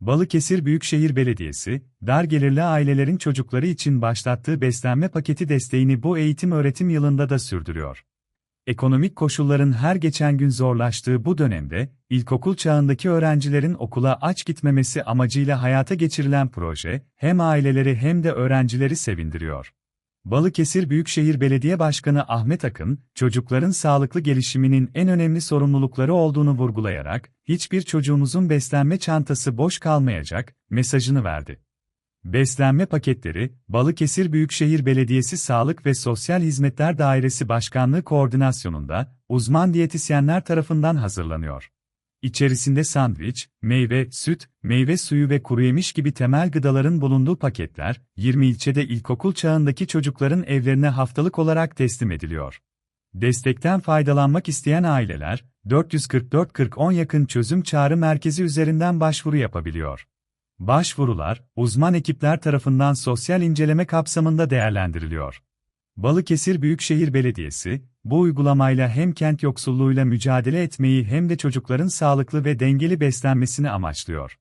Balıkesir Büyükşehir Belediyesi, dar gelirli ailelerin çocukları için başlattığı beslenme paketi desteğini bu eğitim öğretim yılında da sürdürüyor. Ekonomik koşulların her geçen gün zorlaştığı bu dönemde, ilkokul çağındaki öğrencilerin okula aç gitmemesi amacıyla hayata geçirilen proje, hem aileleri hem de öğrencileri sevindiriyor. Balıkesir Büyükşehir Belediye Başkanı Ahmet Akın, çocukların sağlıklı gelişiminin en önemli sorumlulukları olduğunu vurgulayarak, hiçbir çocuğumuzun beslenme çantası boş kalmayacak, mesajını verdi. Beslenme paketleri, Balıkesir Büyükşehir Belediyesi Sağlık ve Sosyal Hizmetler Dairesi Başkanlığı koordinasyonunda, uzman diyetisyenler tarafından hazırlanıyor. İçerisinde sandviç, meyve, süt, meyve suyu ve kuru yemiş gibi temel gıdaların bulunduğu paketler, 20 ilçede ilkokul çağındaki çocukların evlerine haftalık olarak teslim ediliyor. Destekten faydalanmak isteyen aileler, 444-40-10 yakın çözüm çağrı merkezi üzerinden başvuru yapabiliyor. Başvurular, uzman ekipler tarafından sosyal inceleme kapsamında değerlendiriliyor. Balıkesir Büyükşehir Belediyesi, bu uygulamayla hem kent yoksulluğuyla mücadele etmeyi hem de çocukların sağlıklı ve dengeli beslenmesini amaçlıyor.